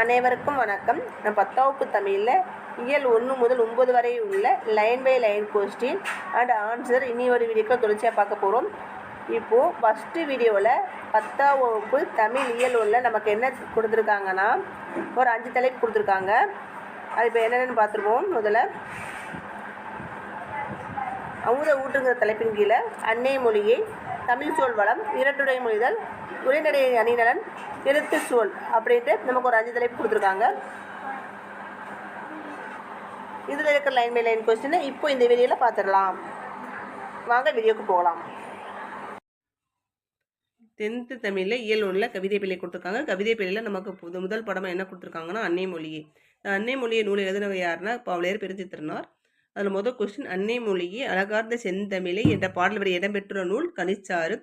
அனைவருக்கும் வணக்கம். நான் பத்தாவுக்கு தமிழில் இயல் ஒன்று முதல் ஒன்பது வரை உள்ள line by line question and answer இனி ஒரு வீடியோக்கு தொடர்ச்சியாக பார்க்க போகிறோம் இப்போது ஃபஸ்ட்டு வீடியோவில் பத்தாம் வகுப்பு தமிழ் இயல் ஒன்றில் நமக்கு என்ன கொடுத்துருக்காங்கன்னா ஒரு அஞ்சு தலைப்பு கொடுத்துருக்காங்க. அது இப்போ என்னென்னு பார்த்துருவோம் முதல்ல அமுத ஊட்டுங்கிற தலைப்பின் கீழே அன்னை மொழியை தமிழ் சொல் வளம் இரட்டுடை மொழிதல் உரைநடை அணிநலன் எழுத்து சூழ் அப்படின்ட்டு நமக்கு ஒரு அஞ்சு தலைப்பு கொடுத்துருக்காங்க. இதில் இருக்கிற லைன் பை லைன் கொஸ்டினை இப்போ இந்த வீடியோவில் பார்த்துடலாம் வாங்க வீடியோக்கு போகலாம். டென்த்து தமிழில் இயல் ஒன்றில் கவிதை பிள்ளை கொடுத்துருக்காங்க. கவிதை பிள்ளையில் நமக்கு புது முதல் படமாக என்ன கொடுத்துருக்காங்கன்னா அன்னை மொழியே. அன்னை மொழியை நூல் எழுதினவர் யாருன்னா பாவலையர் பெருஞ்சித்திரனார். அதில் முதல் கொஸ்டின் அன்னை மொழியே அழகார்ந்த செந்தமிழை என்ற பாடல் வரை இடம்பெற்றுள்ள நூல் கனிச்சாறு.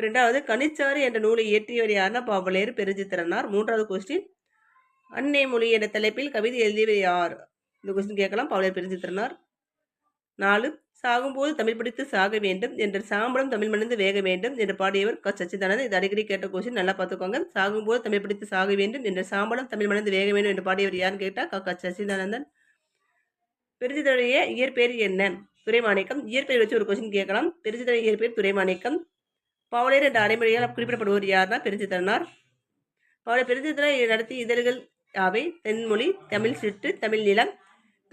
ரெண்டாவது கனிச்சாறு என்ற நூலை இயற்றியவர் யார்னா பாவலேர் பெருஞ்சித்திரனார். மூன்றாவது கொஸ்டின் அன்னை மொழி என்ற தலைப்பில் கவிதை எழுதியவர் யார்? இந்த கொஸ்டின் கேட்கலாம். பாவலையர் பெருஞ்சித்திரனார். நாலு சாகும்போது தமிழ் படித்து சாக வேண்டும் என்ற சாம்பலம் தமிழ் மணிந்து வேக வேண்டும் என்று பாடியவர் க. சச்சிதானந்த். இது அடிக்கடி கேட்ட கொஸ்டின் நல்லா பார்த்துக்கோங்க. சாகும்போது தமிழ் படித்து சாக வேண்டும் என்ற சாம்பலம் தமிழ் மணிந்து வேக வேண்டும் என்று பாடியவர் யாருன்னு கேட்டால் க. க. சச்சிதானந்தன். பெருஞ்சித்தனுடைய இயற்பெயர் என்ன? துரைமாணிக்கம். இயற்பெயர் வச்சு ஒரு கொஸ்டின் கேட்கலாம். பெருஞ்சித்தனுடைய இயற்பெயர் துரைமாணிக்கம். பவுலேர் என்ற அடைமொழியால் குறிப்பிடப்படுவர் யார்னா பெருஞ்சித்திரனார் பவுலை பெருஞ்சித்திரனை நடத்தி இதழ்கள் யாவை? தென்மொழி தமிழ் சிற்று தமிழ் நிலம்.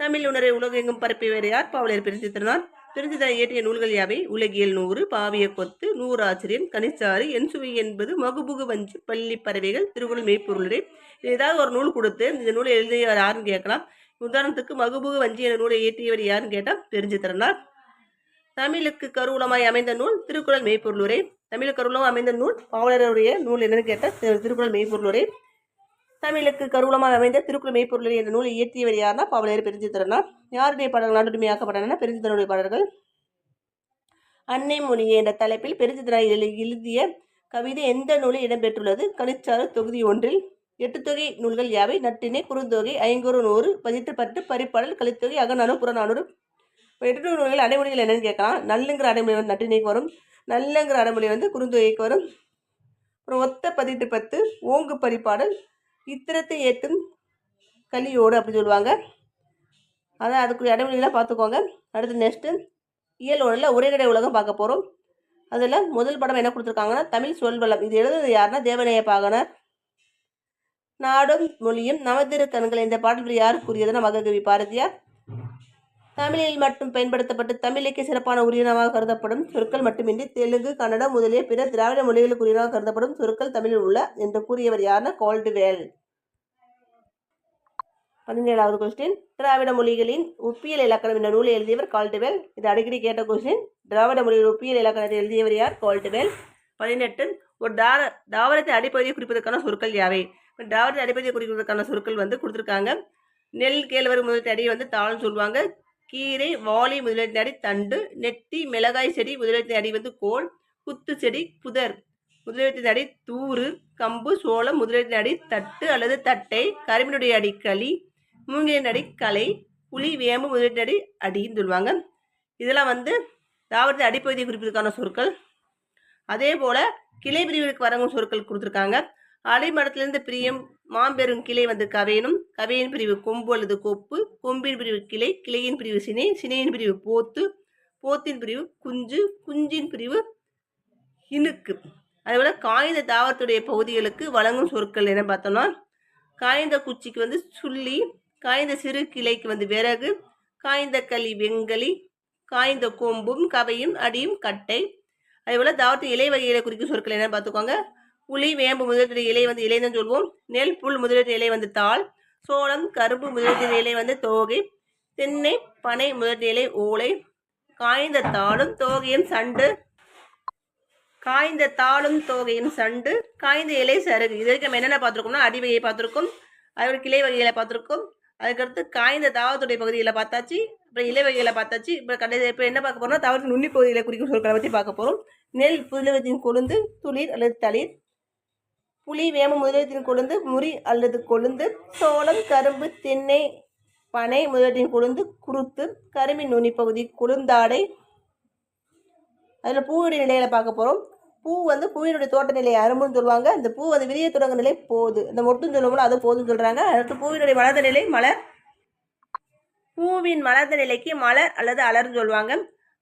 தமிழ் உணரை உலகெங்கும் பரப்பியவர் யார்? பவுலேர் பெருஞ்சித்திரனார் பெருஞ்சித்திரன் இயற்றிய நூல்கள் யாவை? உலகியல் நூறு பாவிய கொத்து நூறாசிரியன் கனிச்சாறு என்சுவை என்பது மகுபுகு வஞ்சு பள்ளி பறவைகள் திருக்குறள் மெய்ப்பொருளே. ஏதாவது ஒரு நூல் கொடுத்து இந்த நூலை எழுதியவர் யாருன்னு கேட்கலாம். உதாரணத்துக்கு மகுபுகு வஞ்சி என்ற நூலை இயற்றியவர் யாருன்னு கேட்டால் பெருஞ்சித்திரனார் தமிழுக்கு கருவூலமாய் அமைந்த நூல் திருக்குறள் மெய்ப்பொருளுரை. தமிழுக்கு கருவூலம் அமைந்த நூல் பாவலருடைய நூல் என்னன்னு கேட்டால் திருக்குறள் மெய்ப்பொருளுரை. தமிழுக்கு கருவூலமாக அமைந்த திருக்குறள் மெய்ப்பொருளுரை என்ற நூலை இயற்றியவர் யாருன்னா பாவலர் பெருஞ்சித்திரனார் யாருடைய பாடல்கள் நாட்டுடைமையாக்கப்பட்டன பெருஞ்சித்திரனுடைய பாடல்கள். அன்னை மொழி என்ற தலைப்பில் பெருஞ்சித்திரன் எழுதிய கவிதை எந்த நூலில் இடம்பெற்றுள்ளது? கணிச்சாறு தொகுதி ஒன்றில். எட்டு தொகை நூல்கள் யாவை? நட்டினை குறுந்தொகை ஐங்குறு நூறு பதிட்டு பத்து பரிப்பாடல் கலித்தொகை அகநானூறு புறநானூறு இப்போ எட்டு நூல்கள் அடைமொழிகள் என்னென்னு கேட்கலாம். நல்லுங்கிற அடைமொழி வந்து நட்டினைக்கு வரும். நல்லங்கிற அடைமொழி வந்து குறுந்தொகைக்கு வரும். அப்புறம் ஒத்த பதிட்டு பத்து ஓங்கு பரிப்பாடல் இத்திரத்தை ஏற்றும் கலியோடு அப்படி சொல்லுவாங்க. அதான் அதுக்குரிய அடைமொழிகளாக பார்த்துக்கோங்க. அடுத்து நெக்ஸ்ட்டு இயல் ஒன்றில் உரைநடை உலகம் பார்க்க போகிறோம் அதில் முதல் படம் என்ன கொடுத்துருக்காங்கன்னா தமிழ் சொல்வளம். இது எழுதுறது யாருன்னா தேவநேய பாகனர் நாடும் மொழியும் நமதிரு கண்கள். இந்த பாடல் யாருக்குரியதுன்னா கூறியதுன்னா மககவி பாரதியார். தமிழில் மட்டும் பயன்படுத்தப்பட்டு தமிழுக்கு சிறப்பான உரியனமாக கருதப்படும் சொற்கள் மட்டுமின்றி தெலுங்கு கன்னடம் முதலிய பிற திராவிட மொழிகளுக்கு உயிரினமாக கருதப்படும் சொற்கள் தமிழில் உள்ள என்று கூறியவர் யாருன்னா கோல்டுவேல். பதினேழாவது கொஸ்டின் திராவிட மொழிகளின் ஒப்பியல் இலக்கணம் என்ற நூலை எழுதியவர் கால்டுவேல். இது அடிக்கடி கேட்ட கொஸ்டின் திராவிட மொழியின் ஒப்பியல் இலக்கணத்தை எழுதியவர் யார்? கால்டுவேல். பதினெட்டு. ஒரு தார தாவரத்தை அடிப்பகுதியை குறிப்பதற்கான சொற்கள் யாவை? இப்போ தாவரத்தை அடிப்பகுதியை குறிப்பதற்கான சொற்கள் வந்து கொடுத்துருக்காங்க. நெல் கேழ்வரகு முதல் அடி வந்து தாளம் சொல்லுவாங்க. கீரை வாளி முதலீட்டு அடி தண்டு நெட்டி மிளகாய் செடி முதலீட்டு அடி வந்து கோல் குத்து செடி புதர். முதலீட்டு அடி தூறு கம்பு சோளம் முதலீட்டு அடி தட்டு அல்லது தட்டை கரும்பினுடைய அடி களி மூங்கிலின் அடி கலை புலி வேம்பு முதலீட்டு அடி அடின்னு சொல்லுவாங்க. இதெல்லாம் வந்து தாவரத்தை அடிப்பகுதியை குறிப்பதற்கான சொற்கள். அதே போல் கிளை பிரிவுக்கு வரவங்க சொற்கள் கொடுத்துருக்காங்க. அலைமரத்திலிருந்து பிரியும் மாம்பெரும் கிளை வந்து கவேனும் கவையின் பிரிவு கொம்பு அல்லது கொப்பு கொம்பின் பிரிவு கிளை கிளையின் பிரிவு சினை சினையின் பிரிவு போத்து போத்தின் பிரிவு குஞ்சு குஞ்சின் பிரிவு இணுக்கு. அதேபோல் காய்ந்த தாவரத்துடைய பகுதிகளுக்கு வழங்கும் சொற்கள் என்ன பார்த்தோம்னா? காய்ந்த குச்சிக்கு வந்து சுள்ளி காய்ந்த சிறு கிளைக்கு வந்து விறகு காய்ந்த களி வெங்களி காய்ந்த கொம்பும் கவையும் அடியும் கட்டை. அதேபோல் தாவரத்தின் இலை வகைகளை குறிக்கும் சொற்கள் என்ன பார்த்துக்கோங்க. புளி வேம்பு முதலீட்டு இலை வந்து இலைன்னு சொல்லுவோம் சொல்வோம். நெல் புல் முதலீட்டு இலை வந்து தாள். சோளம் கரும்பு முதலீட்டு இலை வந்து தோகை. தென்னை பனை முதலீட்டு இலை ஓலை. காய்ந்த தாளும் தோகையும் சண்டு. காய்ந்த தாளும் தோகையும் சண்டு. காய்ந்த இலை சருகு. இது வரைக்கும் நம்ம என்னென்ன பார்த்துருக்கோம்னா அடி வகையை பார்த்துருக்கோம். அதோட கிளை வகைகளை பார்த்துருக்கோம். அதுக்கடுத்து காய்ந்த தாவரத்துடைய பகுதிகளை பார்த்தாச்சு. அப்புறம் இலை வகைகளை பார்த்தாச்சு. இப்போ கடைசி இப்போ என்ன பார்க்க போகிறோம்னா தவறு நுண்ணி பகுதிகளை குறிக்கும் சொற்களை பற்றி பார்க்க போகிறோம் நெல் புதுலகத்தின் கொழுந்து துளிர் அல்லது தளிர். புளி வேம முதலீட்டின் கொழுந்து முறி அல்லது கொழுந்து சோளம் கரும்பு தென்னை பனை முதலீட்டின் கொழுந்து குருத்து கரும்பின் நுனி பகுதி குளுந்தாடை அதில் பூவுடைய நிலையில பார்க்க போகிறோம் பூ வந்து பூவினுடைய தோட்ட நிலை அரும்புன்னு சொல்லுவாங்க. இந்த பூ வந்து விரிய தொடங்க நிலை போது இந்த மொட்டுன்னு சொல்லுவோம்ல அது போதுன்னு சொல்கிறாங்க அடுத்து பூவினுடைய வளர்ந்த நிலை மலர். பூவின் மலர்ந்த நிலைக்கு மலர் அல்லது அலர்னு சொல்லுவாங்க.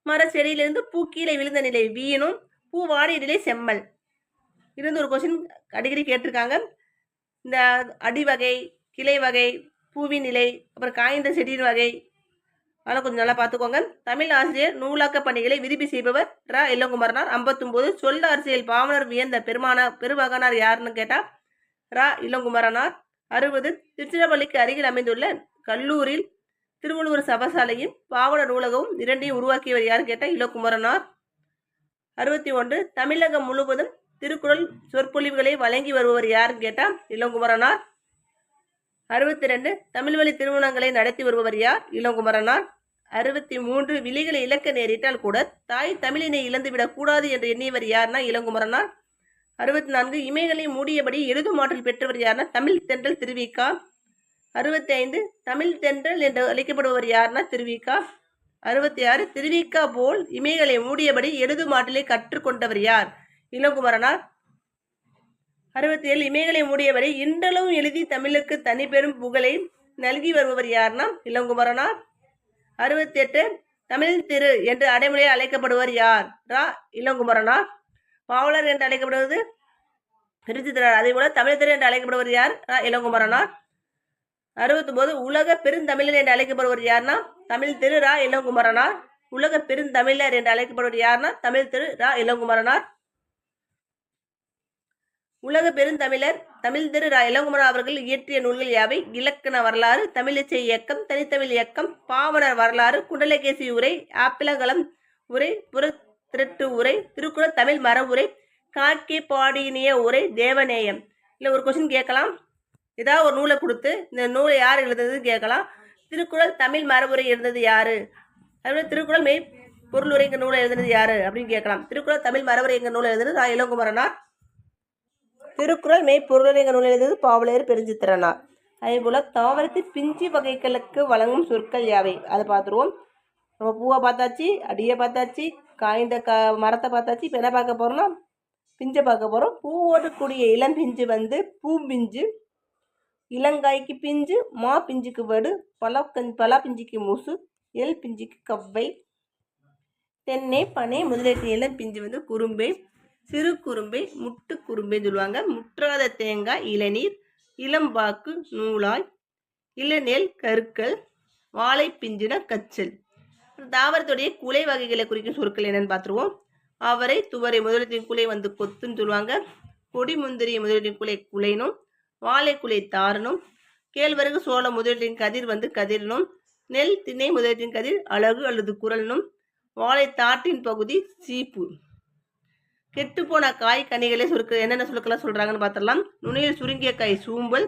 மர செடியிலிருந்து பூ கீழே விழுந்த நிலை வீணும். பூ வாடிய நிலை செம்மல். இருந்து ஒரு கொஷின் அடிக்கடி கேட்டிருக்காங்க. இந்த அடி வகை கிளை வகை பூவின் நிலை அப்புறம் காய்ந்த செடியின் வகை அதெல்லாம் கொஞ்சம் நல்லா பார்த்துக்கோங்க. தமிழ் ஆசிரியர் நூலாக்க பணிகளை விரும்பி செய்பவர் ரா. இளங்குமரனார் ஐம்பத்தொம்போது சொல் அரசியல் பாவனர் வியந்த பெருமானா பெருமகனார் யாருன்னு கேட்டால் ரா. இளங்குமரனார் அறுபது திருச்சிராப்பள்ளிக்கு அருகில் அமைந்துள்ள கல்லூரில் திருவள்ளுவர் சபசாலையும் பாவன நூலகமும் இரண்டையும் உருவாக்கியவர் யார் கேட்டால் இளங்குமரனார் அறுபத்தி ஒன்று தமிழகம் முழுவதும் திருக்குறள் சொற்பொழிவுகளை வழங்கி வருபவர் யாருன்னு கேட்டால் இளங்குமரனார். அறுபத்தி ரெண்டு தமிழ் வழி திருமணங்களை நடத்தி வருபவர் யார்? இளங்குமரனார். அறுபத்தி மூன்று விழிகளை இழக்க நேரிட்டால் கூட தாய் தமிழினை இழந்துவிடக் கூடாது என்று எண்ணியவர் யார்னா இளங்குமரனார். அறுபத்தி நான்கு இமைகளை மூடியபடி எழுதும் ஆற்றல் பெற்றவர் யார்னா தமிழ் தென்றல் திருவிக்கா. அறுபத்தி ஐந்து தமிழ் தென்றல் என்று அழைக்கப்படுபவர் யார்னா திருவிக்கா. அறுபத்தி ஆறு திருவிக்கா போல் இமைகளை மூடியபடி எழுதும் ஆற்றலை கற்றுக்கொண்டவர் யார்? இளங்குமரனார். அறுபத்தி ஏழு இமைகளை மூடியபடி இன்றளவும் எழுதி தமிழுக்கு தனி பெரும் புகழை நல்கி வருபவர் யார்னா இளங்குமரனார். அறுபத்தி எட்டு தமிழ் திரு என்று அடைமொழியில் அழைக்கப்படுவர் யார்? ரா. இளங்குமரனார். பாவலர் என்று அழைக்கப்படுவது திருச்சித்திரார் அதே போல தமிழ் திரு என்று அழைக்கப்படுவர் யார்? ரா. இளங்குமரனார். அறுபத்தொம்போது உலக பெருந்தமிழர் என்று அழைக்கப்படுவர் யார்னா தமிழ் திரு ரா. இளங்குமரனார். உலக பெருந்தமிழர் என்று அழைக்கப்படுவர் யார்னா தமிழ் திரு ரா. இளங்குமரனார். உலக பெருந்தமிழர் தமிழ் திரு ரா அவர்கள் இயற்றிய நூல்கள் யாவை? இலக்கண வரலாறு தமிழிசை இயக்கம் தனித்தமிழ் இயக்கம் பாவனர் வரலாறு குண்டலகேசி உரை ஆப்பிளகலம் உரை புற திரட்டு உரை திருக்குறள் தமிழ் மர உரை காக்கி பாடினிய உரை தேவநேயம். இல்லை ஒரு கொஸ்டின் கேட்கலாம். ஏதாவது ஒரு நூலை கொடுத்து இந்த நூலை யார் எழுதுனதுன்னு கேட்கலாம். திருக்குறள் தமிழ் மரபுரை எழுந்தது யாரு? அதுபோல திருக்குறள் மெய் பொருளுரை எங்கள் நூலை எழுதுனது யாரு? அப்படின்னு கேட்கலாம். திருக்குறள் தமிழ் மரபுரை எங்கள் நூலை எழுதுனது ரா இளங்குமரனார். திருக்குறள் மெய்ப்பொருளை நூல் எழுதியது பாவலர் பெருஞ்சித்திரனார். அதே போல் பிஞ்சு வகைகளுக்கு வழங்கும் சொற்கள் யாவை? அதை பார்த்துருவோம். நம்ம பூவை பார்த்தாச்சு அடியை பார்த்தாச்சு காய்ந்த க மரத்தை பார்த்தாச்சு இப்போ என்ன பார்க்க போகிறோம்னா பிஞ்சை பார்க்க போகிறோம் பூவோடு கூடிய இளம் பிஞ்சு வந்து பூம்பிஞ்சு இளங்காய்க்கு பிஞ்சு மா பிஞ்சுக்கு வடு பல பலா பிஞ்சுக்கு முசு எல் பிஞ்சுக்கு கவ்வை தென்னை பனை முதலீட்டு இளம் பிஞ்சு வந்து குறும்பை சிறு குறும்பை முட்டு குறும்பைன்னு சொல்லுவாங்க. முற்றாத தேங்காய் இளநீர் இளம்பாக்கு நூலாய் இளநெல் கருக்கள் வாழை பிஞ்சின கச்சல். தாவரத்துடைய குலை வகைகளை குறிக்கும் சொற்கள் என்னன்னு பார்த்துருவோம். அவரை துவரை முதலத்தின் குலை வந்து கொத்துன்னு சொல்லுவாங்க. கொடி முந்திரி முதலீட்டின் குலை குலைனும் வாழை குலை தாரணும் கேழ்வரகு சோழ முதலீட்டின் கதிர் வந்து கதிரனும் நெல் திணை முதலீட்டின் கதிர் அழகு அல்லது குரலனும் வாழை தாட்டின் பகுதி சீப்பு. கெட்டுப்போன காய் கனிகளை சுருக்க என்னென்ன சுருக்கலாம் சொல்கிறாங்கன்னு பார்த்துடலாம் நுனியில் சுருங்கிய காய் சூம்பல்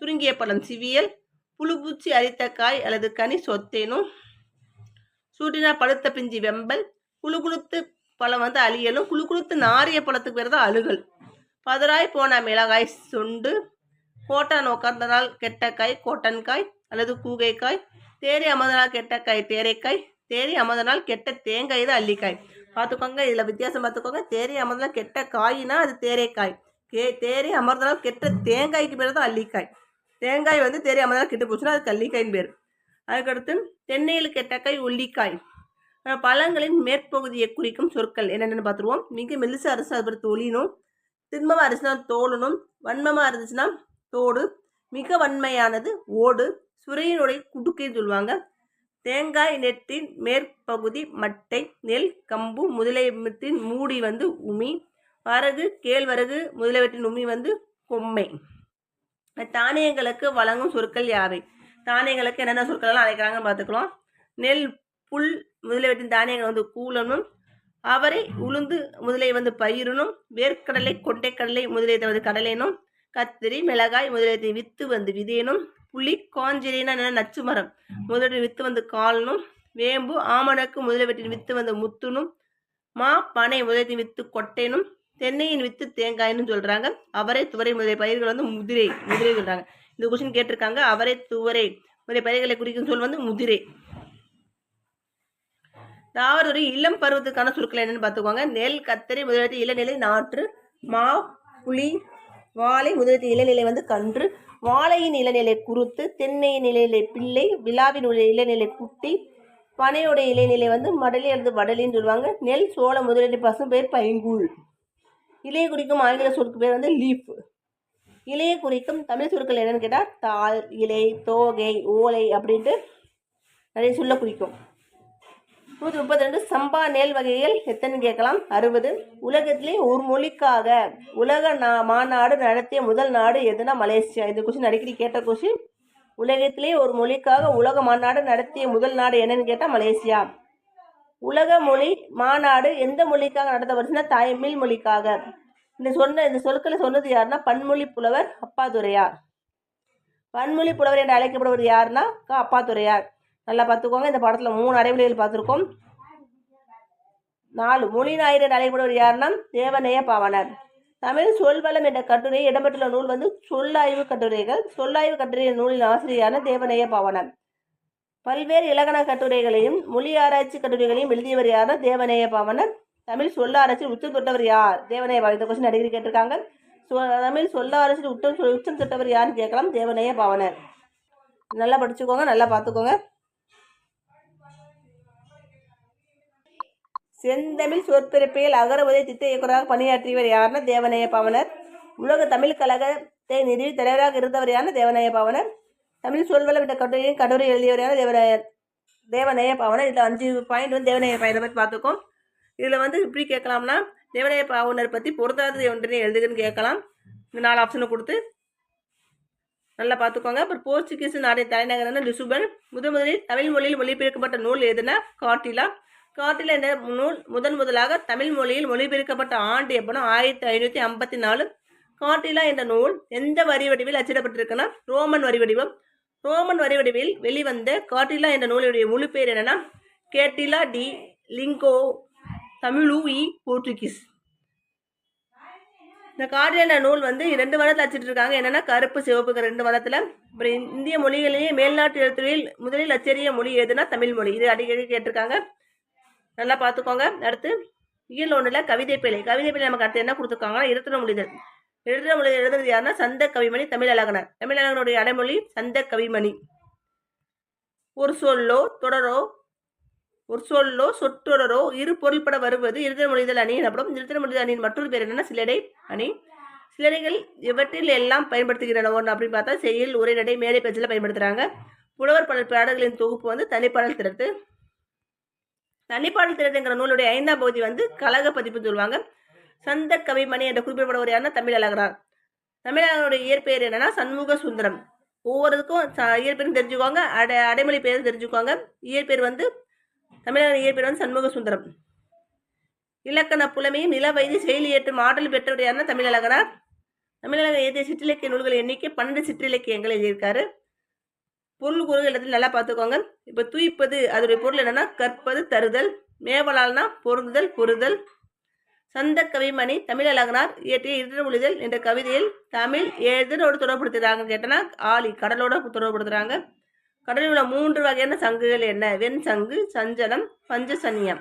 சுருங்கிய பழம் சிவியல் புழுபூச்சி அரித்த காய் அல்லது கனி சொத்தேனும் சூட்டினா பழுத்த பிஞ்சி வெம்பல் குழு குளுத்து பழம் வந்து அழியலும் குழு குளுத்து நாரிய பழத்துக்கு பேர் தான் அழுகல். பதராய் போன மிளகாய் சொண்டு கோட்டான் உட்கார்ந்த நாள் கெட்ட காய் அல்லது கூகைக்காய் தேரி அமர்ந்த நாள் கெட்ட காய் தேரைக்காய் தேரி அமர்ந்த நாள் கெட்ட தேங்காய் தான் அள்ளிக்காய் பார்த்துக்கோங்க இதில் வித்தியாசம் பார்த்துக்கோங்க தேரி அமர்ந்தனால் கெட்ட காய்னா அது தேரைக்காய் கே தேரி அமர்ந்தனால் கெட்ட தேங்காய்க்கு பேர் தான் அல்லிக்காய். தேங்காய் வந்து தேரி அமர்ந்தனால் கெட்டு போச்சுன்னா அது கள்ளிக்காயின் பேர். அதுக்கடுத்து தென்னையில் கெட்ட காய் உள்ளிக்காய். பழங்களின் மேற்பகுதியை குறிக்கும் சொற்கள் என்னென்னு பார்த்துருவோம் மிக மெல்லிசா அரிசி அது பேர் தொழினும் திண்மமாக அரிசினா தோலனும் வன்மமாக இருந்துச்சுன்னா தோடு மிக வன்மையானது ஓடு சுரையினுடைய குடுக்கைன்னு சொல்லுவாங்க. தேங்காய் நெட்டின் மேற்பகுதி மட்டை நெல் கம்பு முதலியவற்றின் மூடி வந்து உமி வரகு கேழ்வரகு முதலியவற்றின் உமி வந்து கொம்மை. தானியங்களுக்கு வழங்கும் சொற்கள் யாவை? தானியங்களுக்கு என்னென்ன சொற்கள்லாம் அழைக்கிறாங்கன்னு பார்த்துக்கலாம். நெல் புல் முதலியவற்றின் தானியங்கள் வந்து கூலனும் அவரை உளுந்து முதலிய வந்து பயிரணும் வேர்க்கடலை கொண்டைக்கடலை முதலியதை வந்து கடலைனும் கத்திரி மிளகாய் முதலியத்தை வித்து வந்து விதையனும் புளி காஞ்சிரினா நச்சு மரம். முதலின் வித்து வந்து காலனும் வேம்பு ஆமணக்கு முதலியவற்றின் வித்து வந்து முத்துனும் மா பனை முதலியத்தின் வித்து கொட்டைனும் தென்னையின் வித்து தேங்காய்னு சொல்கிறாங்க அவரை துவரை முதலிய பயிர்கள் வந்து முதிரை முதிரை சொல்கிறாங்க இந்த கொஸ்டின் கேட்டிருக்காங்க. அவரை துவரை முதலிய பயிர்களை குறிக்கும் சொல் வந்து முதிரை. தாவரத்துறை இளம் பருவத்துக்கான சொற்கள் என்னன்னு பார்த்துக்கோங்க. நெல் கத்தரி முதலெழுத்து இளநிலை நாற்று மா புளி வாழை முதலெழுத்து இளநிலை வந்து கன்று வாழையின் இளநிலை குருத்து தென்னையின் இளநிலை பிள்ளை விழாவின் உள்ள இளநிலை குட்டி பனையோட இலைநிலை வந்து மடலி அல்லது வடலின்னு சொல்லுவாங்க. நெல் சோளம் முதலீடு பசும் பேர் பைங்கூழ். இலையை குறிக்கும் ஆங்கில சொற்கு பேர் வந்து லீஃப். இலையை குறிக்கும் தமிழ் சொற்கள் என்னன்னு கேட்டால் தாள் இலை தோகை ஓலை அப்படின்ட்டு நிறைய சொல்ல குறிக்கும். நூற்றி முப்பத்தி ரெண்டு சம்பா நெல் வகைகள் எத்தனை கேட்கலாம். அறுபது. உலகத்திலே ஒரு மொழிக்காக உலக நா மாநாடு நடத்திய முதல் நாடு எதுனா மலேசியா. இந்த கொஸ்டின் அடிக்கடி கேட்ட கொஸ்டின் உலகத்திலே ஒரு மொழிக்காக உலக மாநாடு நடத்திய முதல் நாடு என்னன்னு கேட்டால் மலேசியா. உலக மொழி மாநாடு எந்த மொழிக்காக நடத்தப்பட்டுச்சுன்னா தமிழ் மொழிக்காக. இந்த சொன்ன இந்த சொற்களை சொன்னது யாருன்னா பன்மொழி புலவர் அப்பாதுரையார் பன்மொழி புலவர் என்று அழைக்கப்படுவது யாருன்னா க அப்பாதுரையார் நல்லா பார்த்துக்கோங்க. இந்த படத்தில் மூணு அடைமொழிகள் பார்த்துருக்கோம். நாலு. மொழி ஞாயிறு யாருன்னா தேவநேய பாவனர் தமிழ் சொல்வளம் என்ற கட்டுரை இடம்பெற்றுள்ள நூல் வந்து சொல்லாய்வு கட்டுரைகள். சொல்லாய்வு கட்டுரை நூலின் ஆசிரியரான தேவநேய பாவனர் பல்வேறு இலக்கண கட்டுரைகளையும் மொழி ஆராய்ச்சி கட்டுரைகளையும் எழுதியவர் யாருன்னா தேவநேய பாவனர் தமிழ் சொல்ல ஆராய்ச்சியில் உச்சம் தொட்டவர் யார்? தேவநேய பாவனர் இந்த கொஸ்டின் அடிக்கடி கேட்டிருக்காங்க. தமிழ் சொல்ல ஆராய்ச்சியில் உச்சம் உச்சம் தொட்டவர் யாருன்னு கேட்கலாம். தேவநேய பாவனர் நல்லா படிச்சுக்கோங்க. நல்லா பார்த்துக்கோங்க. செந்தமிழ் சொற்பிறப்பியல் அகரவதை திட்ட இயக்குநராக பணியாற்றியவர் யாருன்னா தேவநேய பாவனர். உலக தமிழ் கழகத்தை நிறுவி தலைவராக இருந்தவர் யாருன்னா தேவநேய பாவனர். தமிழ் சொல்வளம் என்ற கட்டுரையும் கட்டுரை எழுதியவர் யார் தேவநேய தேவநேய பாவனர். இதில் அஞ்சு பாயிண்ட் வந்து தேவநேய பாயிண்ட் பற்றி பார்த்துக்கோம் இதில் வந்து இப்படி கேட்கலாம்னா தேவநேய பாவனர் பற்றி பொருந்தாதது ஒன்றினை எழுதுகன்னு கேட்கலாம். இந்த நாலு ஆப்ஷனை கொடுத்து நல்லா பார்த்துக்கோங்க. அப்புறம் போர்ச்சுகீஸ் நாட்டின் தலைநகரான லிசுபன். முதன் முதலில் தமிழ் மொழியில் மொழிபெயர்க்கப்பட்ட நூல் எதுனா காட்டிலா. காட்டில என்ற நூல் முதன் முதலாக தமிழ் மொழியில் மொழிபெயர்க்கப்பட்ட ஆண்டு எப்போனா ஆயிரத்தி ஐநூற்றி ஐம்பத்தி நாலு. காட்டிலா என்ற நூல் எந்த வரி வடிவில் அச்சிடப்பட்டிருக்குன்னா? ரோமன் வரி வடிவம். ரோமன் வரி வடிவில் வெளிவந்த காட்டிலா என்ற நூலுடைய முழு பேர் என்னன்னா? கேட்டிலா டி லிங்கோ தமிழு இ போர்ச்சுகீஸ் இந்த காட்டிலா என்ற நூல் வந்து ரெண்டு வளத்தில் அச்சிட்டு இருக்காங்க என்னன்னா கருப்பு சிவப்பு ரெண்டு வளத்தில் அப்புறம் இந்திய மொழிகளிலேயே மேல்நாட்டு எழுத்துறையில் முதலில் அச்சரிய மொழி எதுனா தமிழ் மொழி. இது அடிக்கடி கேட்டிருக்காங்க. நல்லா பார்த்துக்கோங்க அடுத்து இயல் ஒன்றில் கவிதை பிழை. கவிதை பிழை நமக்கு அடுத்து என்ன கொடுத்துருக்காங்கன்னா எழுத்துற மொழிதல் எழுதுற மொழி எழுதுறது யாருன்னா சந்த கவிமணி தமிழ் அழகனர் தமிழ் அழகனுடைய அடைமொழி சந்த கவிமணி ஒரு சொல்லோ தொடரோ ஒரு சொல்லோ சொற்றொடரோ இரு பொருள்பட வருவது இருதர மொழிதல் அணி எனப்படும். இருதர மொழிதல் அணியின் மற்றொரு பேர் என்னன்னா சிலடை அணி. சிலடைகள் இவற்றில் எல்லாம் பயன்படுத்துகின்றன. ஒன்று அப்படின்னு பார்த்தா செயல் உரைநடை மேடை பேச்சில் பயன்படுத்துகிறாங்க புலவர் பல பாடல்களின் தொகுப்பு வந்து தனிப்பாடல் திறத்து நன்னிப்பாடல் திறத்துங்கிற நூலுடைய ஐந்தாம் பகுதி வந்து கழக பதிப்பு சொல்லுவாங்க. சந்த கவிமணி என்ற குறிப்பிடப்படுவர் யாருன்னா தமிழ் தமிழகனுடைய இயற்பெயர் என்னன்னா சண்முக சுந்தரம். ஒவ்வொருக்கும் இயற்பெயரும் தெரிஞ்சுக்குவாங்க. அடை அடைமொழி பேரும் தெரிஞ்சுக்குவாங்க. இயற்பெயர் வந்து தமிழக இயற்பெயர் வந்து சண்முக சுந்தரம். இலக்கண புலமையும் நில வயது செயலி ஏற்றும் ஆற்றல் பெற்றவர் யாருன்னா தமிழ் தமிழக எழுதிய சிற்றிலக்கிய நூல்கள் எண்ணிக்கை பன்னெண்டு சிற்றிலக்கியங்கள் எழுதியிருக்காரு. பொருள் கூறுகள் எல்லாத்தையும் நல்லா பார்த்துக்கோங்க. இப்போ தூய்ப்பது அதோடைய பொருள் என்னென்னா கற்பது தருதல் மேவலால்னா பொருந்துதல் பொருதல். சந்த கவிமணி தமிழ் அழகனார் இயற்றிய இருமொழிதல் என்ற கவிதையில் தமிழ் எழுதனோடு தொடர்புபடுத்துகிறாங்க கேட்டனா ஆலி கடலோட தொடர்புபடுத்துகிறாங்க கடலில் உள்ள மூன்று வகையான சங்குகள் என்ன? வெண் சங்கு சஞ்சலம் பஞ்சசன்யம்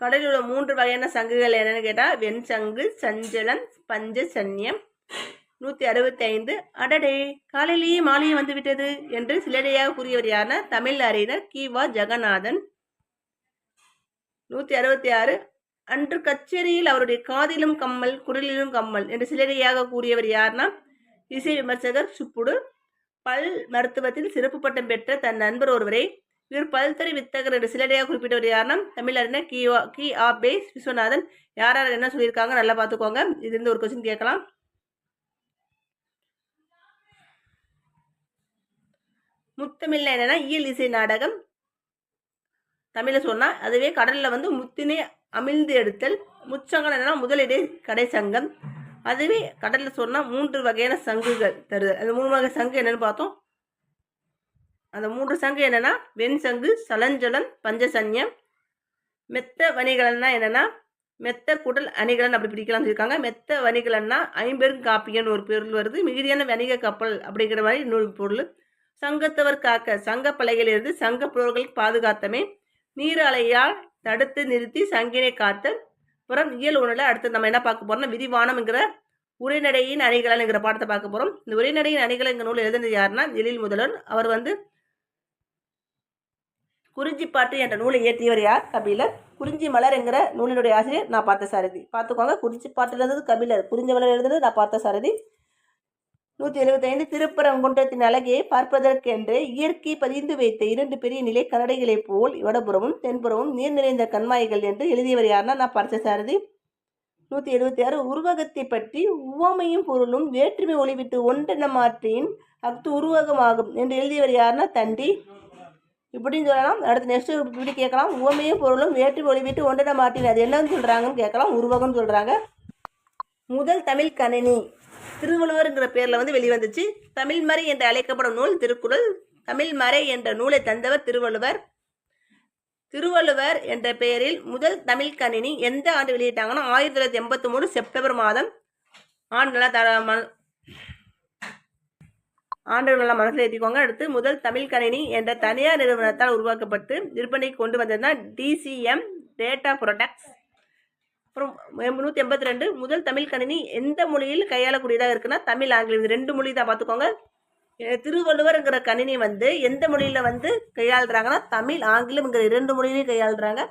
கடலில் உள்ள மூன்று வகையான சங்குகள் என்னன்னு கேட்டால் வெண் சங்கு சஞ்சலம் பஞ்சசன்யம் நூற்றி அறுபத்தி ஐந்து அடடே காலையிலேயே மாலையும் வந்து விட்டது என்று சிலடையாக கூறியவர் யாருன்னா தமிழ் அறிஞர் கிவா ஜெகநாதன். நூற்றி அறுபத்தி ஆறு. அன்று கச்சேரியில் அவருடைய காதிலும் கம்மல் குரலிலும் கம்மல் என்று சிலடையாக கூறியவர் யார்னா இசை விமர்சகர் சுப்புடு. பல் மருத்துவத்தில் சிறப்பு பட்டம் பெற்ற தன் நண்பர் ஒருவரை. இவர் பல்துறை வித்தகர் என்று சிலடையாக குறிப்பிட்டவர் யாருன்னா தமிழறிஞர் கி. கி. ஆ. பே. விஸ்வநாதன். யார் யார் என்ன சொல்லியிருக்காங்க நல்லா பார்த்துக்கோங்க. இது இருந்து ஒரு கொஸ்டின் கேட்கலாம். முத்தமிழ்ல என்னன்னா இயல் இசை நாடகம். தமிழில் சொன்னால் அதுவே கடலில் வந்து முத்தினை அமிழ்ந்து எடுத்தல் முச்சங்கம் என்னன்னா முதலிடை கடை சங்கம். அதுவே கடலில் சொன்னால் மூன்று வகையான சங்குகள் தருதல். அந்த மூணு வகை சங்கு என்னன்னு பார்த்தோம். அந்த மூன்று சங்கு என்னன்னா வெண் சங்கு சலஞ்சலம் பஞ்சசன்யம். மெத்த வணிகலன்னா என்னன்னா மெத்த குடல் அணிகலன் அப்படி பிடிக்கலாம்னு சொல்லியிருக்காங்க. மெத்த வணிகலன்னா ஐம்பெரும் காப்பியன்னு ஒரு பொருள் வருது. மிகுதியான வணிக கப்பல் அப்படிங்கிற மாதிரி இன்னொரு பொருள். சங்கத்தவர் காக்க சங்க பலையிலிருந்து சங்க புலவர்கள் பாதுகாத்தமே. நீர் அலையால் தடுத்து நிறுத்தி சங்கினை காத்து அப்புறம் இயல் உணர்ல அடுத்து நம்ம என்ன பார்க்க போறோம்னா விரிவானம்ங்கிற உரைநடையின் அணிகலன்ங்கிற பாடத்தை பார்க்க போறோம். இந்த உரைநடையின் அணிகலன்கிற நூல் எழுதினது யாருன்னா எழில் முதல்வர் அவர் வந்து குறிஞ்சிப்பாட்டு என்ற நூலை இயற்றியவர் யார்? கபிலர். குறிஞ்சி மலர் என்கிற நூலினுடைய ஆசிரியர் நான் பார்த்த சாரதி. பார்த்துக்கோங்க. குறிஞ்சிப்பாட்டு இருந்தது கபிலர். குறிஞ்சி மலர் எழுதுறது நான் பார்த்த சாரதி. நூற்றி எழுபத்தைந்து திருப்பரங்குன்றத்தின் அழகை பார்ப்பதற்கென்று இயற்கை பதிந்து வைத்த இரண்டு பெரிய நிலை கரடைகளைப் போல் வடபுறமும் தென்புறமும் நீர் நிறைந்த கண்மாய்கள் என்று எழுதியவர் யாருன்னா நான் பார்த்த நூற்றி எழுபத்தி ஆறு உருவகத்தை பற்றி உவமையும் பொருளும் வேற்றுமை ஒளிவிட்டு ஒன்றென மாற்றின் அஃது உருவகமாகும் என்று எழுதியவர் யாருன்னா தண்டி. இப்படின்னு சொல்லலாம். அடுத்து நெக்ஸ்ட் இப்படி கேட்கலாம். உவமையும் பொருளும் வேற்றுமை ஒளிவிட்டு ஒன்றென மாற்றின். அது என்னன்னு சொல்கிறாங்கன்னு கேட்கலாம். உருவகம்னு சொல்கிறாங்க முதல் தமிழ் கணினி. திருவள்ளுவர்ங்கிற பேரில் வந்து வெளிவந்துச்சு. தமிழ்மறை என்று அழைக்கப்படும் நூல் திருக்குறள். தமிழ்மறை என்ற நூலை தந்தவர் திருவள்ளுவர். திருவள்ளுவர் என்ற பெயரில் முதல் தமிழ் கணினி எந்த ஆண்டு வெளியிட்டாங்கன்னா ஆயிரத்தி தொள்ளாயிரத்தி எண்பத்தி மூணு செப்டம்பர் மாதம். ஆண்டுலாம் த ம- மனசில் ஏற்றிக்கோங்க அடுத்து முதல் தமிழ் கணினி என்ற தனியார் நிறுவனத்தால் உருவாக்கப்பட்டு விற்பனைக்கு கொண்டு வந்ததுதான் டிசிஎம் டேட்டா ப்ரொடக்ட்ஸ் அப்புறம் நூற்றி எண்பத்தி ரெண்டு முதல் தமிழ் கணினி எந்த மொழியில் கையாளக்கூடியதாக இருக்குன்னா தமிழ் ஆங்கிலம். இது ரெண்டு மொழி தான் பார்த்துக்கோங்க. திருவள்ளுவர்ங்கிற கணினி வந்து எந்த மொழியில் வந்து கையாளுறாங்கன்னா தமிழ் ஆங்கிலம்ங்கிற இரண்டு மொழியிலையும் கையாளுறாங்க.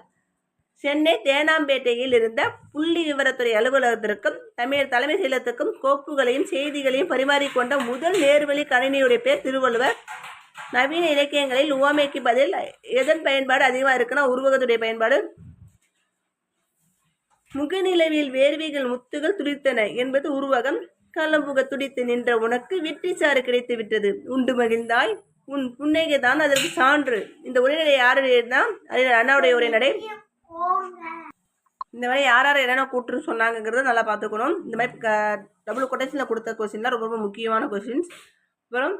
சென்னை தேனாம்பேட்டையில் இருந்த புள்ளி விவரத்துறை அலுவலகத்திற்கும் தமிழ் தலைமை செயலகத்துக்கும் கோப்புகளையும் செய்திகளையும் பரிமாறிக்கொண்ட முதல் நேர்வழி கணினியுடைய பேர் திருவள்ளுவர். நவீன இலக்கியங்களில் உவமைக்கு பதில் எதன் பயன்பாடு அதிகமாக இருக்குன்னா உருவகத்துடைய பயன்பாடு. முகநிலவில் வேர்வைகள் முத்துகள் துடித்தன என்பது உருவகம். களம்புக துடித்து நின்ற உனக்கு வெற்றி சாறு கிடைத்து விட்டது. உண்டு மகிழ்ந்தாய். உன் புன்னகை தான் அதற்கு சான்று. இந்த உரைநடை யாருடையதுன்னா அண்ணாவுடைய உரைநடை. இந்த மாதிரி யார் யார் என்னென்ன கூட்டுன்னு சொன்னாங்கங்கிறத நல்லா பார்த்துக்கணும். இந்த மாதிரி டபுள் கொட்டேஷனில் கொடுத்த கொஸ்டின் தான் ரொம்ப ரொம்ப முக்கியமான கொஸ்டின்ஸ் அப்புறம்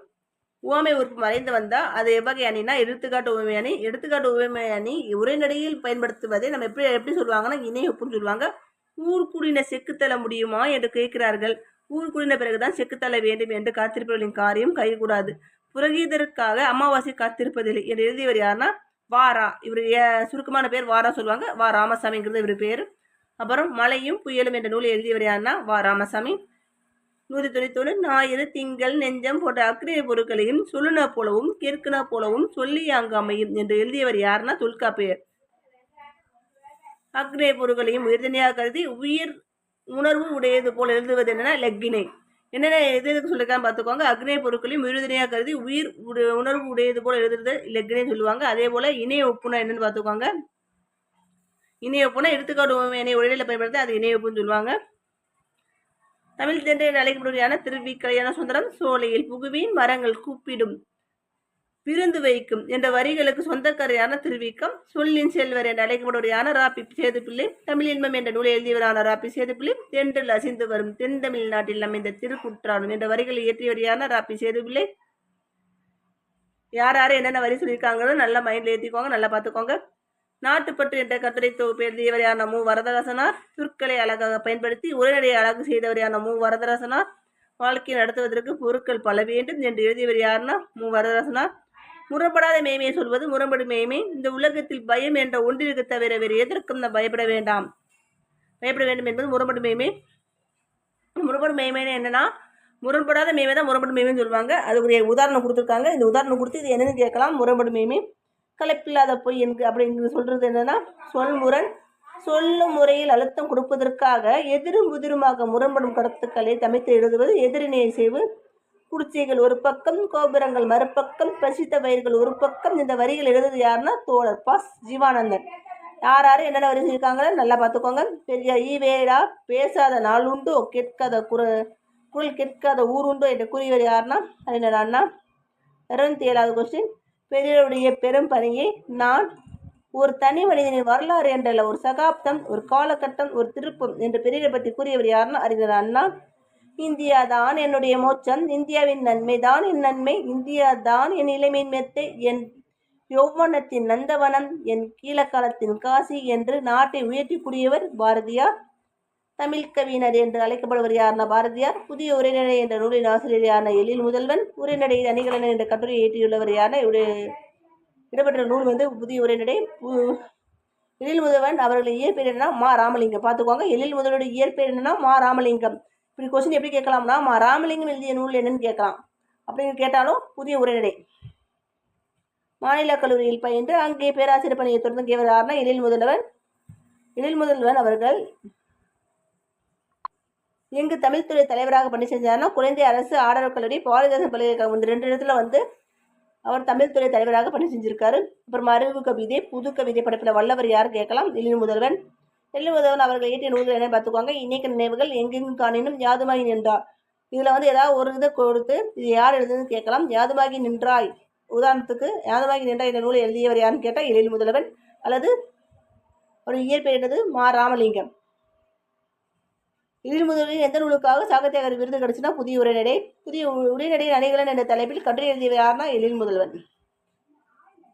உவமை உறுப்பு மறைந்து வந்தால் அது எவ்வகை அணினா எடுத்துக்காட்டு உவமை அணி. எடுத்துக்காட்டு உவமை அணி உரைநடையில் பயன்படுத்துவதை நம்ம எப்படி எப்படி சொல்லுவாங்கன்னா இணை ஒப்புன்னு சொல்லுவாங்க. ஊர் கூடின செக்குத்தள்ள முடியுமா என்று கேட்கிறார்கள். ஊர் கூடின பிறகுதான் செக்குத்தள்ள வேண்டும் என்று காத்திருப்பவர்களின் காரியம் கைகூடாது. புரகீதருக்காக அமாவாசை காத்திருப்பதில்லை என்று எழுதியவர் யாருன்னா வாரா. இவர் சுருக்கமான பேர் வாரா சொல்லுவாங்க. வா ராமசாமிங்கிறது இவர் பேர். அப்புறம் மலையும் புயலும் என்ற நூலை எழுதியவர் யாருன்னா வா ராமசாமி. நூற்றி தொண்ணூத்தொன்று ஞாயிறு திங்கள் நெஞ்சம் போன்ற அக்கிரிய பொருட்களையும் சுழுன போலவும் கேட்குன போலவும் சொல்லி அங்கு அமையும் என்று எழுதியவர் யாருன்னா தொல்காப்பியர். அக்னேய பொருட்களையும் உயிர்தனியாக கருதி உயிர் உணர்வு உடையது போல் எழுதுவது என்னன்னா லெக்கினை. என்னென்ன எது எதுக்கு சொல்லிருக்கான்னு பார்த்துக்கோங்க. அக்னேய பொருட்களையும் உயிர்தனியாக கருதி உயிர் உட- உணர்வு உடையது போல் எழுதுறது லெக்கினை சொல்லுவாங்க. அதே போல் இணைய ஒப்புனா என்னன்னு பார்த்துக்கோங்க. இணைய ஒப்புனா எடுத்துக்காட்டு இணைய உடையில பயன்படுத்தி அது இணைய ஒப்புன்னு சொல்லுவாங்க. தமிழ் தென்று என அழைக்கப்படுவதான திருவி கல்யாண சுந்தரம் சோலையில் புகுவின் மரங்கள் கூப்பிடும் விருந்து வைக்கும் என்ற வரிகளுக்கு சொந்தக்காரையான திருவிக்கம் சொல்லின் செல்வர் என்று அழைக்கப்படுவதான ராபி சேதுப்பிள்ளை தமிழ் இன்பம் என்ற நூலை எழுதியவரான ராபி சேதுப்பிள்ளை தென்றில் அசிந்து வரும் தென் தமிழ்நாட்டில் அமைந்த திருக்குற்றாலம் என்ற வரிகளை இயற்றியவரையான ராபி சேதுப்பிள்ளை. யார் யார் என்னென்ன வரி சொல்லியிருக்காங்களோ நல்லா மைண்டில் ஏற்றிக்கோங்க நல்லா பார்த்துக்கோங்க. நாட்டுப்பற்று என்ற கட்டுரை தொகுப்பு எழுதியவர் மு வரதராசனார். சொற்களை அழகாக பயன்படுத்தி உரைநடை அழகு செய்தவரையான மு வரதராசனார். வாழ்க்கை நடத்துவதற்கு பொருட்கள் பல வேண்டும் என்று எழுதியவர் யாருன்னா மு. வரதராசனார். முரண்படாத மேய்மையை சொல்வது முரண்படும் மேய்மை. இந்த உலகத்தில் பயம் என்ற ஒன்றிற்கு தவிர வேறு எதற்கும் நாம் பயப்பட வேண்டாம். பயப்பட வேண்டும் என்பது முரண்படும் மேய்மை. முரண்படும் மேய்மைன்னு என்னன்னா முரண்படாத மேய்மை தான் முரண்படும் மேய்மைன்னு சொல்லுவாங்க. அதுக்குரிய உதாரணம் கொடுத்துருக்காங்க. இந்த உதாரணம் கொடுத்து இது என்னன்னு கேட்கலாம். முரண்படும் மேய்மை. கலப்பில்லாத பொய் என்கு அப்படிங்கிறது சொல்கிறது என்னன்னா சொல்முரண் சொல்லும் முறையில் அழுத்தம் கொடுப்பதற்காக எதிரும் புதிருமாக முரண்படும் கருத்துக்களை தமித்து எழுதுவது எதிரினை செய்வு. குடிச்சைகள் ஒரு பக்கம் கோபுரங்கள் மறுபக்கம் பசித்த வயிர்கள் ஒரு பக்கம். இந்த வரிகள் எழுதுவது யாருன்னா தோழர் பாஸ் ஜீவானந்தன். யார் யார் என்னென்ன வரி சொல்லியிருக்காங்களோ நல்லா பார்த்துக்கோங்க. பெரிய ஈவேடா பேசாத நாள் உண்டோ கேட்காத குர குரல் கேட்காத ஊர் உண்டோ என்று கூறியவர் யாருன்னா அறிஞர் அண்ணா. இருபத்தி ஏழாவது கொஸ்டின் பெரியவருடைய பெரும் பணியை நான் ஒரு தனி மனிதனின் வரலாறு என்றல்ல ஒரு சகாப்தம் ஒரு காலகட்டம் ஒரு திருப்பம் என்று பெரியரை பற்றி கூறியவர் யாருன்னு அறிஞர் அண்ணா இந்தியா தான் என்னுடைய மோட்சம் இந்தியாவின் நன்மை தான் என் நன்மை இந்தியா தான் என் இளமையின் மெத்தை என் யௌவனத்தின் நந்தவனம் என் கீழக்காலத்தின் காசி என்று நாட்டை உயர்த்தி கூடியவர் பாரதியார். தமிழ் கவிஞர் என்று அழைக்கப்படுவர் யார்னா பாரதியார் புதிய உரைநடை என்ற நூலின் ஆசிரியர் யார்னா எழில் முதல்வன் உரைநடையில் அணிகலன் என்ற கட்டுரை இயற்றியுள்ளவர் யார்னா இவரு இடம்பெற்ற நூல் வந்து புதிய உரைநடை. எழில் முதல்வன் அவர்களின் இயற்பெயர் என்னன்னா மா ராமலிங்கம். பார்த்துக்கோங்க எழில் முதல்வனுடைய இயற்பெயர் என்னன்னா மா ராமலிங்கம். இப்படி கொஸ்டின் எப்படி கேட்கலாம்னா மா ராமலிங்கம் எழுதிய நூல் என்னன்னு கேட்கலாம். அப்படின்னு கேட்டாலும் புதிய உரைநடை. மாநில கல்லூரியில் பயின்று அங்கே பேராசிரியர் பணியை தொடர்ந்து யாருன்னா எழில் முதல்வன். எழில் முதல்வன் அவர்கள் எங்கு தமிழ்துறை தலைவராக பணி செஞ்சார்னா குழந்தை அரசு ஆடவர் கல்லூரி பாரதிதாசன் பல்கலைக்கழகம் இந்த ரெண்டு இடத்துல வந்து அவர் தமிழ்துறை தலைவராக பணி செஞ்சிருக்காரு அப்புறம் அறிவு கவிதை புது கவிதை படைப்பில் வல்லவர் யார் கேட்கலாம்? எழில் முதல்வன். எழில் முதல்வன் அவர்கள் இயற்றிய நூல்கள் என்ன பார்த்துக்குவாங்க இன்னைக்கு நினைவுகள் எங்கெங்கு காணினும் யாதுமாகி நின்றார் இதில் வந்து ஏதாவது ஒரு இதை கொடுத்து இது யார் எழுதுன்னு கேட்கலாம். யாதுமாகி நின்றாய். உதாரணத்துக்கு யாதுமாகி நின்றாய் இந்த நூலை எழுதியவர் யாருன்னு கேட்டால் எழில் முதல்வன். அல்லது ஒரு இயற்பெயர் என்னது? மா. ராமலிங்கம். இதில் முதலில் எந்த நூலுக்காக சாகித்ய விருது கிடைச்சுன்னா புதிய உரைநடை புதிய உரைநடை உரைநடையின் என்ற தலைப்பில் கட்டுரை எழுதியவர் யாருன்னா எழில் முதல்வன்.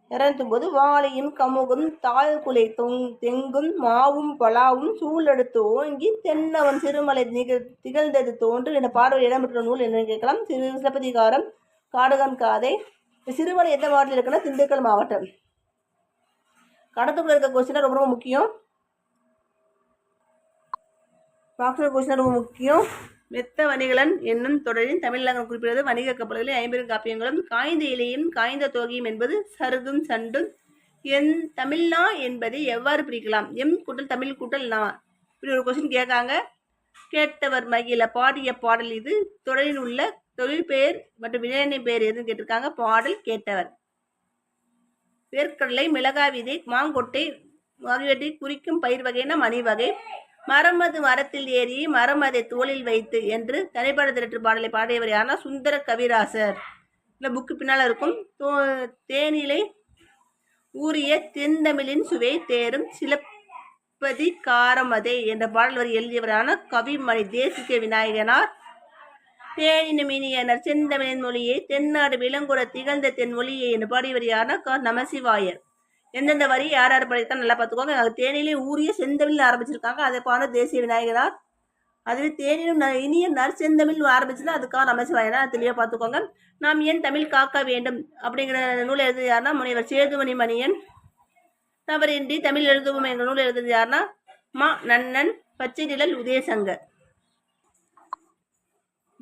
இறந்தும் போது வாழையும் கமுகும் தாழ் குலை தொங் தெங்கும் மாவும் பலாவும் சூழெடுத்து ஓங்கி தென்னவன் சிறுமலை நிக திகழ்ந்தது தோன்று என்ற பார்வை இடம்பெற்ற நூல் என்று கேட்கலாம். சிறு சிலப்பதிகாரம் காடுகன் காதை. சிறுமலை எந்த மாவட்டத்தில் இருக்குன்னா திண்டுக்கல் மாவட்டம். கடத்துக்குள்ள இருக்க கொஸ்டினா ரொம்ப ரொம்ப முக்கியம். பாக்ஸர் கொஸ்டின் ரொம்ப முக்கியம். மெத்த வணிகலன் என்னும் தொடரின் தமிழகம் குறிப்பிடுவது வணிக கப்பல்களில் ஐம்பெரும் காப்பியங்களும் காய்ந்த இலையும் காய்ந்த தோகையும் என்பது சருகும் சண்டும். என் தமிழ்னா என்பதை எவ்வாறு பிரிக்கலாம்? எம் கூட்டல் தமிழ் கூட்டல் நா. இப்படி ஒரு கொஸ்டின் கேட்காங்க. கேட்டவர் மகிழ பாடிய பாடல் இது. தொடரில் உள்ள தொழில் பெயர் மற்றும் வினையின் பெயர் எதுன்னு கேட்டிருக்காங்க? பாடல் கேட்டவர். வேர்க்கடலை மிளகாய் விதை மாங்கொட்டை ஆகியவற்றை குறிக்கும் பயிர் வகைனா மணி வகை. மரம் அது மரத்தில் ஏறி மரம் அதை தோளில் வைத்து என்று தனிப்பட திரட்டு பாடலை பாடியவர் யாருன்னா சுந்தர கவிராசர். இல்லை புக்கு பின்னால் இருக்கும். தோ தேனிலை ஊறிய தென்தமிழின் சுவை தேரும் சிலப்பதி காரமதே என்ற பாடல் வரி எழுதியவரான கவிமணி தேசிக விநாயகனார். தேனின மீனியனர் செந்தமிழின் மொழியை தென்னாடு விலங்குற திகழ்ந்த தென் மொழியை என்று பாடியவர் யாருன்னா க. நமசிவாயர். எந்தெந்த வரி யார் யார் படித்தா நல்லா பார்த்துக்கோங்க. அங்கே தேனிலே ஊரிய செந்தமிழ் ஆரம்பிச்சிருக்காங்க. அதை பாட தேசிய விநாயகரார். அதுவே தேனிலும் ந- இனிய நற்செந்தமிழ் ஆரம்பிச்சுன்னா அதுக்காக நமசிவாயனா தெளிவாக பார்த்துக்கோங்க. நாம் ஏன் தமிழ் காக்க வேண்டும்? அப்படிங்கிற நூல் எழுதுது யாருன்னா முனைவர் சேதுமணி மணியன். தவறின்றி தமிழ் எழுதுவோம் என்ற நூல் எழுதுது யாருன்னா மா நன்னன் பச்சை நிழல் உதயசங்கர்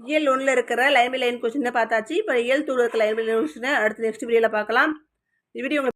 இயல் ஒன்றில் இருக்கிற லைன் பை லைன் கொஸ்டினை பார்த்தாச்சு. இப்போ இயல் தூள் இருக்கிற லைன் பை லைன் கொஸ்டினை அடுத்து நெக்ஸ்ட் வீடியோவில் பார்க்கலாம். இப்படி வீடியோ